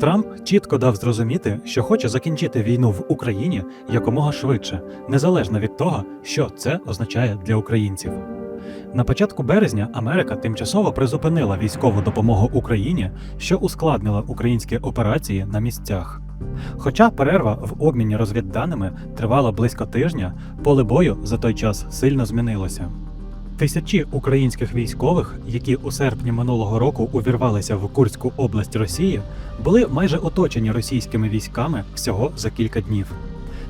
Трамп чітко дав зрозуміти, що хоче закінчити війну в Україні якомога швидше, незалежно від того, що це означає для українців. На початку березня Америка тимчасово призупинила військову допомогу Україні, що ускладнила українські операції на місцях. Хоча перерва в обміні розвідданими тривала близько тижня, поле бою за той час сильно змінилося. Тисячі українських військових, які у серпні минулого року увірвалися в Курську область Росії, були майже оточені російськими військами всього за кілька днів.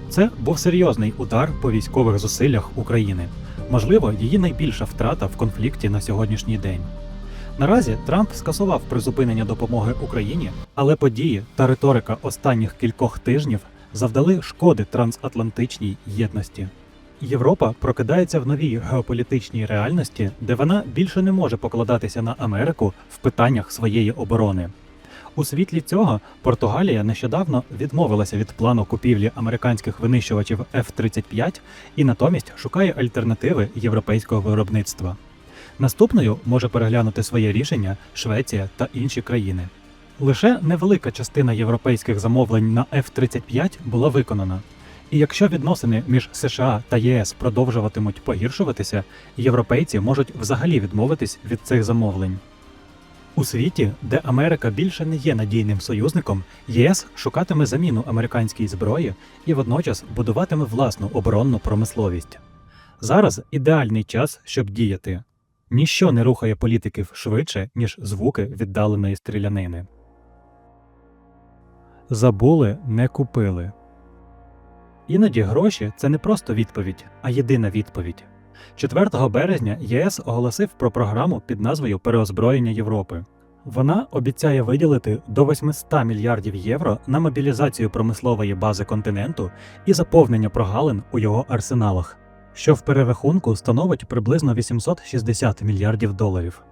Це був серйозний удар по військових зусиллях України. Можливо, її найбільша втрата в конфлікті на сьогоднішній день. Наразі Трамп скасував призупинення допомоги Україні, але події та риторика останніх кількох тижнів завдали шкоди трансатлантичній єдності. Європа прокидається в новій геополітичній реальності, де вона більше не може покладатися на Америку в питаннях своєї оборони. У світлі цього Португалія нещодавно відмовилася від плану купівлі американських винищувачів F-35 і натомість шукає альтернативи європейського виробництва. Наступною може переглянути своє рішення Швеція та інші країни. Лише невелика частина європейських замовлень на F-35 була виконана. І якщо відносини між США та ЄС продовжуватимуть погіршуватися, європейці можуть взагалі відмовитись від цих замовлень. У світі, де Америка більше не є надійним союзником, ЄС шукатиме заміну американській зброї і водночас будуватиме власну оборонну промисловість. Зараз ідеальний час, щоб діяти. Ніщо не рухає політиків швидше, ніж звуки віддаленої стрілянини. Забули, не купили. Іноді гроші це не просто відповідь, а єдина відповідь. 4 березня ЄС оголосив про програму під назвою Переозброєння Європи. Вона обіцяє виділити до 800 мільярдів євро на мобілізацію промислової бази континенту і заповнення прогалин у його арсеналах, що в перерахунку становить приблизно 860 мільярдів доларів.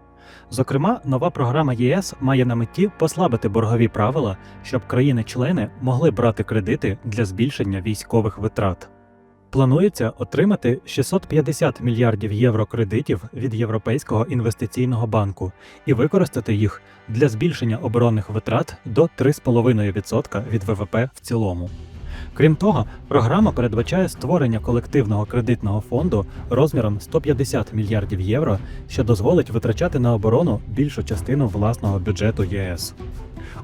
Зокрема, нова програма ЄС має на меті послабити боргові правила, щоб країни-члени могли брати кредити для збільшення військових витрат. Планується отримати 650 мільярдів євро кредитів від Європейського інвестиційного банку і використати їх для збільшення оборонних витрат до 3,5% від ВВП в цілому. Крім того, програма передбачає створення колективного кредитного фонду розміром 150 мільярдів євро, що дозволить витрачати на оборону більшу частину власного бюджету ЄС.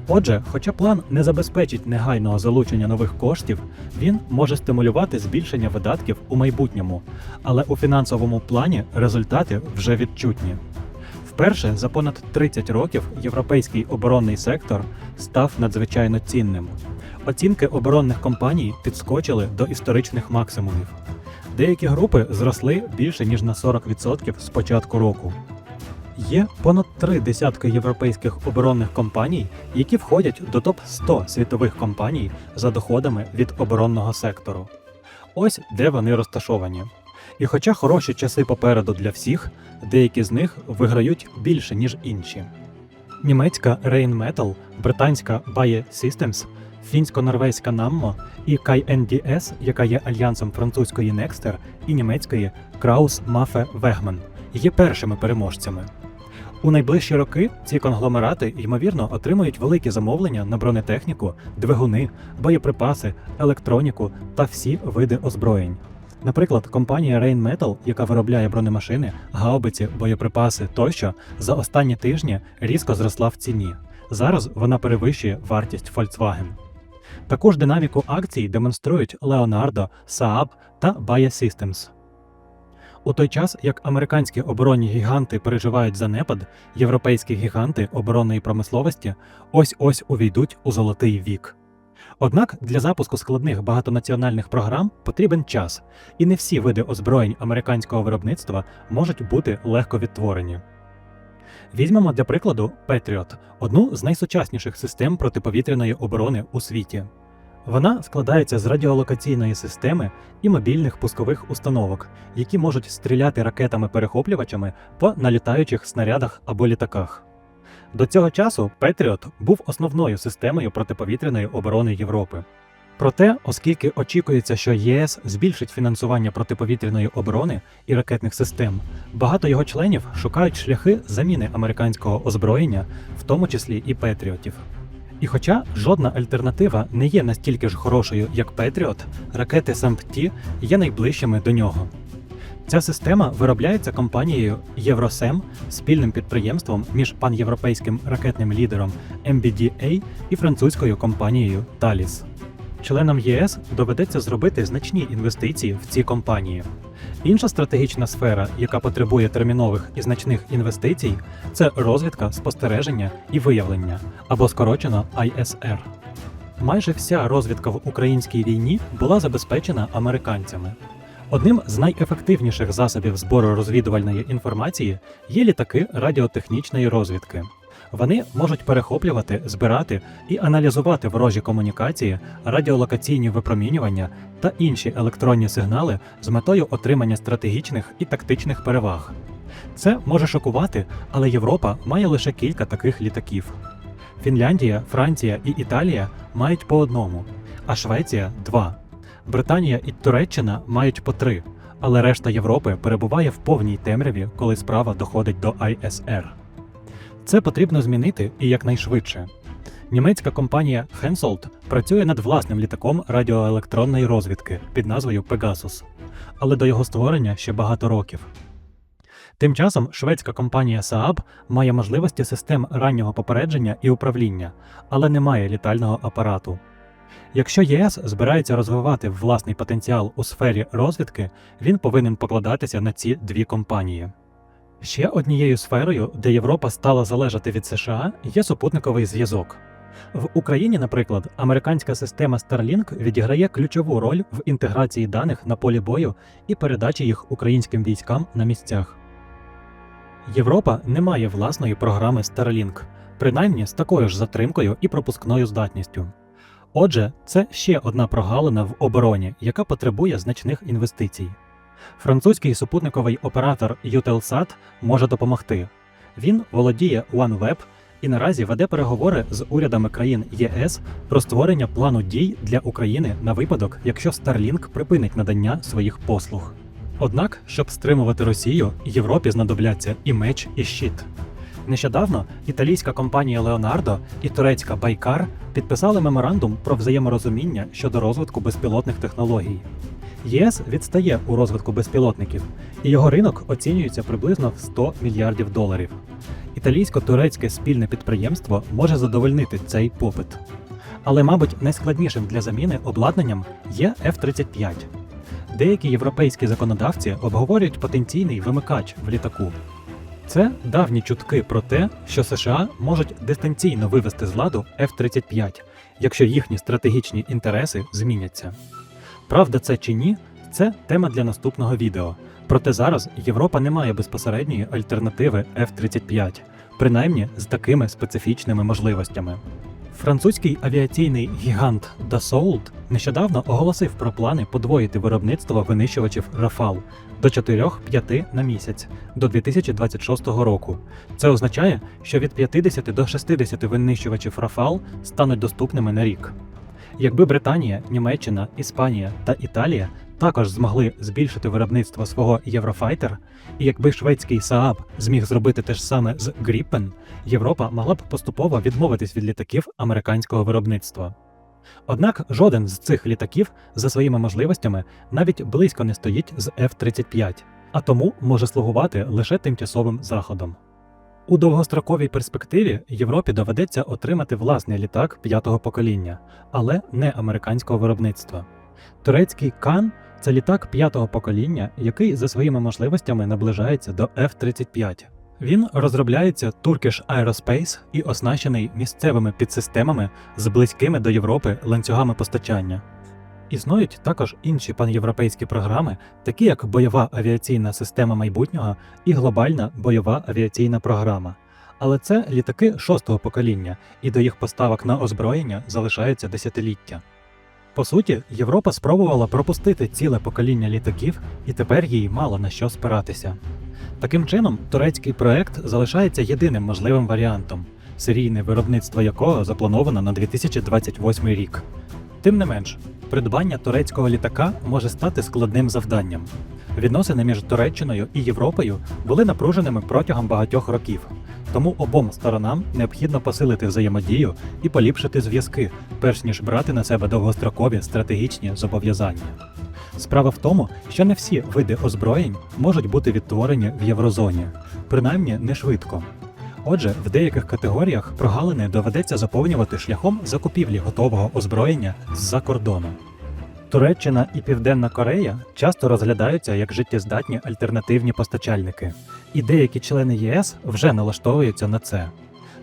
Отже, хоча план не забезпечить негайного залучення нових коштів, він може стимулювати збільшення видатків у майбутньому, але у фінансовому плані результати вже відчутні. Вперше за понад 30 років європейський оборонний сектор став надзвичайно цінним. Оцінки оборонних компаній підскочили до історичних максимумів. Деякі групи зросли більше ніж на 40% з початку року. Є понад три десятки європейських оборонних компаній, які входять до топ 100 світових компаній за доходами від оборонного сектору. Ось де вони розташовані. І хоча хороші часи попереду для всіх, деякі з них виграють більше, ніж інші. Німецька Rheinmetall, британська Bayer Systems, фінсько-норвезька Nammo і KNDS, яка є альянсом французької Nexter і німецької Kraus Maffei Wegmann, є першими переможцями. У найближчі роки ці конгломерати ймовірно отримують великі замовлення на бронетехніку, двигуни, боєприпаси, електроніку та всі види озброєнь. Наприклад, компанія Rheinmetall, яка виробляє бронемашини, гаубиці, боєприпаси тощо, за останні тижні різко зросла в ціні. Зараз вона перевищує вартість Volkswagen. Таку ж динаміку акцій демонструють Leonardo, Saab та Bayer Systems. У той час, як американські оборонні гіганти переживають занепад, європейські гіганти оборонної промисловості ось ось увійдуть у золотий вік. Однак для запуску складних багатонаціональних програм потрібен час, і не всі види озброєнь американського виробництва можуть бути легко відтворені. Візьмемо для прикладу Patriot – одну з найсучасніших систем протиповітряної оборони у світі. Вона складається з радіолокаційної системи і мобільних пускових установок, які можуть стріляти ракетами-перехоплювачами по налітаючих снарядах або літаках. До цього часу Patriot був основною системою протиповітряної оборони Європи. Проте, оскільки очікується, що ЄС збільшить фінансування протиповітряної оборони і ракетних систем, багато його членів шукають шляхи заміни американського озброєння, в тому числі і Петріотів. І хоча жодна альтернатива не є настільки ж хорошою, як Петріот, ракети САМПТІ є найближчими до нього. Ця система виробляється компанією Євросем, спільним підприємством між панєвропейським ракетним лідером MBDA і французькою компанією Thales. Членам ЄС доведеться зробити значні інвестиції в ці компанії. Інша стратегічна сфера, яка потребує термінових і значних інвестицій, це розвідка, спостереження і виявлення, або скорочено ISR. Майже вся розвідка в українській війні була забезпечена американцями. Одним з найефективніших засобів збору розвідувальної інформації є літаки радіотехнічної розвідки. Вони можуть перехоплювати, збирати і аналізувати ворожі комунікації, радіолокаційні випромінювання та інші електронні сигнали з метою отримання стратегічних і тактичних переваг. Це може шокувати, але Європа має лише кілька таких літаків. Фінляндія, Франція і Італія мають по одному, а Швеція два. Британія і Туреччина мають по три, але решта Європи перебуває в повній темряві, коли справа доходить до ISR. Це потрібно змінити і якнайшвидше. Німецька компанія Hensoldt працює над власним літаком радіоелектронної розвідки під назвою Pegasus, але до його створення ще багато років. Тим часом шведська компанія Saab має можливості систем раннього попередження і управління, але не має літального апарату. Якщо ЄС збирається розвивати власний потенціал у сфері розвідки, він повинен покладатися на ці дві компанії. Ще однією сферою, де Європа стала залежати від США, є супутниковий зв'язок. В Україні, наприклад, американська система Starlink відіграє ключову роль в інтеграції даних на полі бою і передачі їх українським військам на місцях. Європа не має власної програми Starlink, принаймні з такою ж затримкою і пропускною здатністю. Отже, це ще одна прогалина в обороні, яка потребує значних інвестицій. Французький супутниковий оператор Eutelsat може допомогти. Він володіє OneWeb і наразі веде переговори з урядами країн ЄС про створення плану дій для України на випадок, якщо Starlink припинить надання своїх послуг. Однак, щоб стримувати Росію, Європі знадобляться і меч, і щит. Нещодавно італійська компанія Leonardo і турецька Байкар підписали меморандум про взаєморозуміння щодо розвитку безпілотних технологій. ЄС відстає у розвитку безпілотників, і його ринок оцінюється приблизно в 100 мільярдів доларів. Італійсько-турецьке спільне підприємство може задовольнити цей попит. Але, мабуть, найскладнішим для заміни обладнанням є F-35. Деякі європейські законодавці обговорюють потенційний вимикач в літаку. Це давні чутки про те, що США можуть дистанційно вивести з ладу F-35, якщо їхні стратегічні інтереси зміняться. Правда це чи ні, це тема для наступного відео. Проте зараз Європа не має безпосередньої альтернативи F-35, принаймні з такими специфічними можливостями. Французький авіаційний гігант Dassault нещодавно оголосив про плани подвоїти виробництво винищувачів Rafale до 4-5 на місяць до 2026 року. Це означає, що від 50 до 60 винищувачів Rafale стануть доступними на рік. Якби Британія, Німеччина, Іспанія та Італія також змогли збільшити виробництво свого Єврофайтер, і якби шведський Saab зміг зробити те ж саме з Gripen, Європа могла б поступово відмовитись від літаків американського виробництва. Однак жоден з цих літаків за своїми можливостями навіть близько не стоїть з F-35, а тому може слугувати лише тимчасовим заходом. У довгостроковій перспективі Європі доведеться отримати власний літак п'ятого покоління, але не американського виробництва. Турецький Кан це літак п'ятого покоління, який за своїми можливостями наближається до F-35. Він розробляється Turkish Aerospace і оснащений місцевими підсистемами з близькими до Європи ланцюгами постачання. Існують також інші панєвропейські програми, такі як бойова авіаційна система майбутнього і глобальна бойова авіаційна програма. Але це літаки шостого покоління, і до їх поставок на озброєння залишається десятиліття. По суті, Європа спробувала пропустити ціле покоління літаків, і тепер їй мало на що спиратися. Таким чином, турецький проект залишається єдиним можливим варіантом, серійне виробництво якого заплановано на 2028 рік. Тим не менш, придбання турецького літака може стати складним завданням. Відносини між Туреччиною і Європою були напруженими протягом багатьох років. Тому обом сторонам необхідно посилити взаємодію і поліпшити зв'язки, перш ніж брати на себе довгострокові стратегічні зобов'язання. Справа в тому, що не всі види озброєнь можуть бути відтворені в єврозоні, принаймні не швидко. Отже, в деяких категоріях прогалини доведеться заповнювати шляхом закупівлі готового озброєння з-за кордону. Туреччина і Південна Корея часто розглядаються як життєздатні альтернативні постачальники, і деякі члени ЄС вже налаштовуються на це.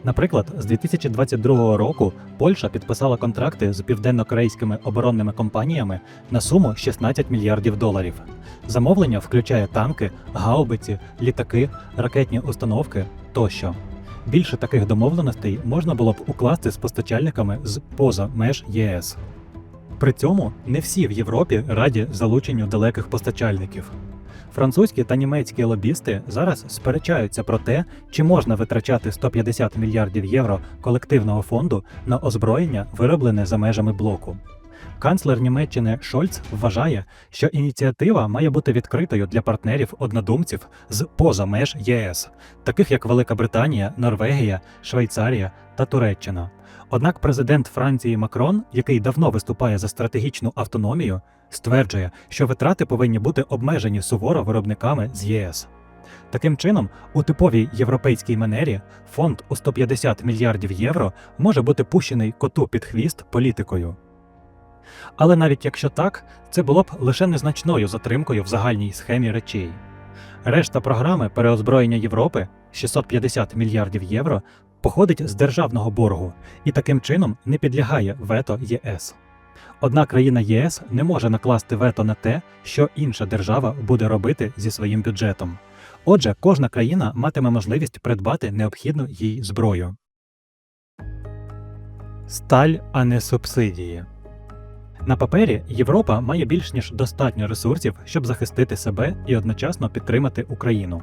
Наприклад, з 2022 року Польща підписала контракти з південно-корейськими оборонними компаніями на суму 16 мільярдів доларів. Замовлення включає танки, гаубиці, літаки, ракетні установки тощо. Більше таких домовленостей можна було б укласти з постачальниками з поза меж ЄС. При цьому не всі в Європі раді залученню далеких постачальників. Французькі та німецькі лобісти зараз сперечаються про те, чи можна витрачати 150 мільярдів євро колективного фонду на озброєння, вироблене за межами блоку. Канцлер Німеччини Шольц вважає, що ініціатива має бути відкритою для партнерів-однодумців з поза меж ЄС, таких як Велика Британія, Норвегія, Швейцарія та Туреччина. Однак президент Франції Макрон, який давно виступає за стратегічну автономію, стверджує, що витрати повинні бути обмежені суворо виробниками з ЄС. Таким чином, у типовій європейській манері фонд у 150 мільярдів євро може бути пущений коту під хвіст політикою. Але навіть якщо так, це було б лише незначною затримкою в загальній схемі речей. Решта програми переозброєння Європи 650 мільярдів євро походить з державного боргу і таким чином не підлягає вето ЄС. Одна країна ЄС не може накласти вето на те, що інша держава буде робити зі своїм бюджетом. Отже, кожна країна матиме можливість придбати необхідну їй зброю. Сталь, а не субсидії. На папері Європа має більш ніж достатньо ресурсів, щоб захистити себе і одночасно підтримати Україну.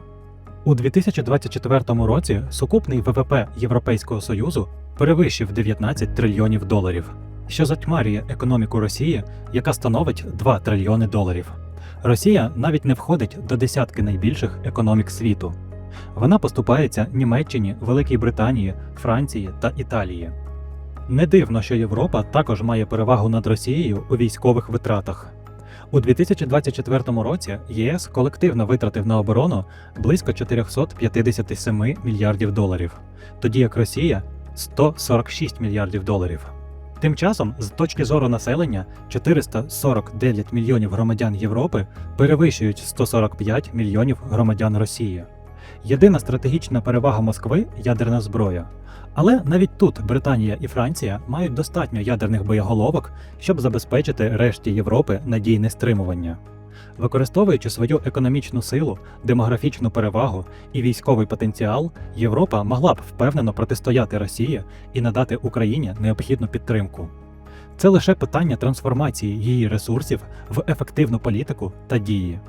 У 2024 році сукупний ВВП Європейського Союзу перевищив 19 трильйонів доларів, що затьмарює економіку Росії, яка становить 2 трильйони доларів. Росія навіть не входить до десятки найбільших економік світу. Вона поступається Німеччині, Великій Британії, Франції та Італії. Не дивно, що Європа також має перевагу над Росією у військових витратах. У 2024 році ЄС колективно витратив на оборону близько 457 мільярдів доларів, тоді як Росія 146 мільярдів доларів. Тим часом, з точки зору населення, 449 мільйонів громадян Європи перевищують 145 мільйонів громадян Росії. Єдина стратегічна перевага Москви ядерна зброя. Але навіть тут Британія і Франція мають достатньо ядерних боєголовок, щоб забезпечити решті Європи надійне стримування. Використовуючи свою економічну силу, демографічну перевагу і військовий потенціал, Європа могла б впевнено протистояти Росії і надати Україні необхідну підтримку. Це лише питання трансформації її ресурсів в ефективну політику та дії.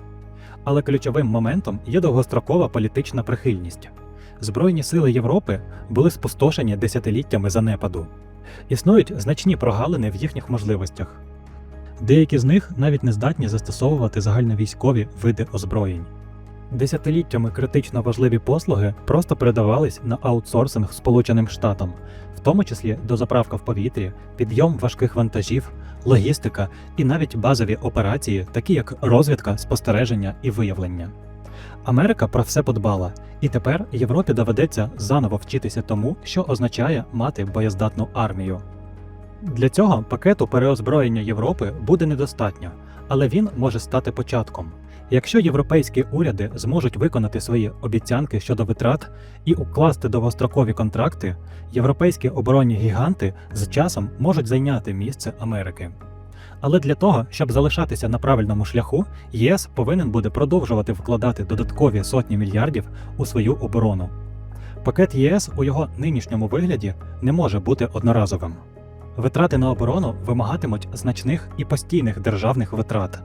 Але ключовим моментом є довгострокова політична прихильність. Збройні сили Європи були спустошені десятиліттями занепаду. Існують значні прогалини в їхніх можливостях. Деякі з них навіть не здатні застосовувати загальновійськові види озброєнь. Десятиліттями критично важливі послуги просто передавались на аутсорсинг Сполученим Штатам, в тому числі дозаправка в повітрі, підйом важких вантажів, логістика і навіть базові операції, такі як розвідка, спостереження і виявлення. Америка про все подбала, і тепер Європі доведеться заново вчитися тому, що означає мати боєздатну армію. Для цього пакету переозброєння Європи буде недостатньо, але він може стати початком. Якщо європейські уряди зможуть виконати свої обіцянки щодо витрат і укласти довгострокові контракти, європейські оборонні гіганти з часом можуть зайняти місце Америки. Але для того, щоб залишатися на правильному шляху, ЄС повинен буде продовжувати вкладати додаткові сотні мільярдів у свою оборону. Пакет ЄС у його нинішньому вигляді не може бути одноразовим. Витрати на оборону вимагатимуть значних і постійних державних витрат.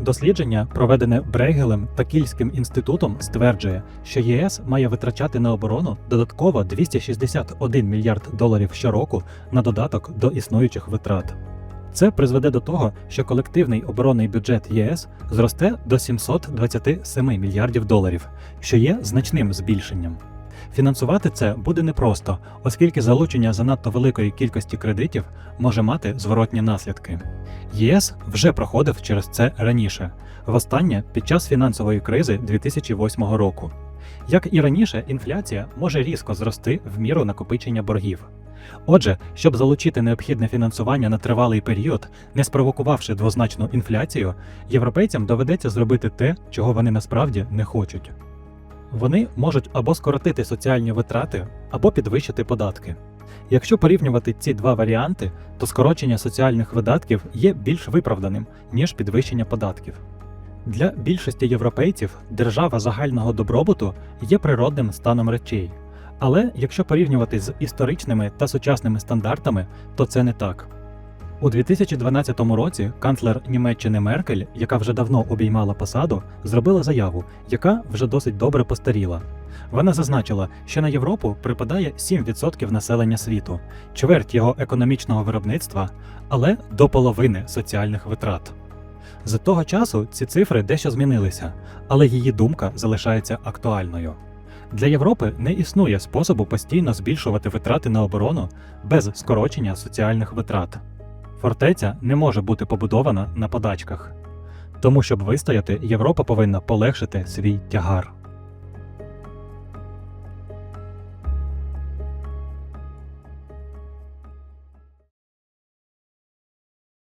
Дослідження, проведене Брейгелем та Кільським інститутом, стверджує, що ЄС має витрачати на оборону додатково 261 мільярд доларів щороку на додаток до існуючих витрат. Це призведе до того, що колективний оборонний бюджет ЄС зросте до 727 мільярдів доларів, що є значним збільшенням. Фінансувати це буде непросто, оскільки залучення занадто великої кількості кредитів може мати зворотні наслідки. ЄС вже проходив через це раніше, востаннє під час фінансової кризи 2008 року. Як і раніше, інфляція може різко зрости в міру накопичення боргів. Отже, щоб залучити необхідне фінансування на тривалий період, не спровокувавши двозначну інфляцію, європейцям доведеться зробити те, чого вони насправді не хочуть. Вони можуть або скоротити соціальні витрати, або підвищити податки. Якщо порівнювати ці два варіанти, то скорочення соціальних видатків є більш виправданим, ніж підвищення податків. Для більшості європейців держава загального добробуту є природним станом речей. Але якщо порівнювати з історичними та сучасними стандартами, то це не так. У 2012 році канцлер Німеччини Меркель, яка вже давно обіймала посаду, зробила заяву, яка вже досить добре постаріла. Вона зазначила, що на Європу припадає 7% населення світу, чверть його економічного виробництва, але до половини соціальних витрат. З того часу ці цифри дещо змінилися, але її думка залишається актуальною. Для Європи не існує способу постійно збільшувати витрати на оборону без скорочення соціальних витрат. Фортеця не може бути побудована на подачках. Тому, щоб вистояти, Європа повинна полегшити свій тягар.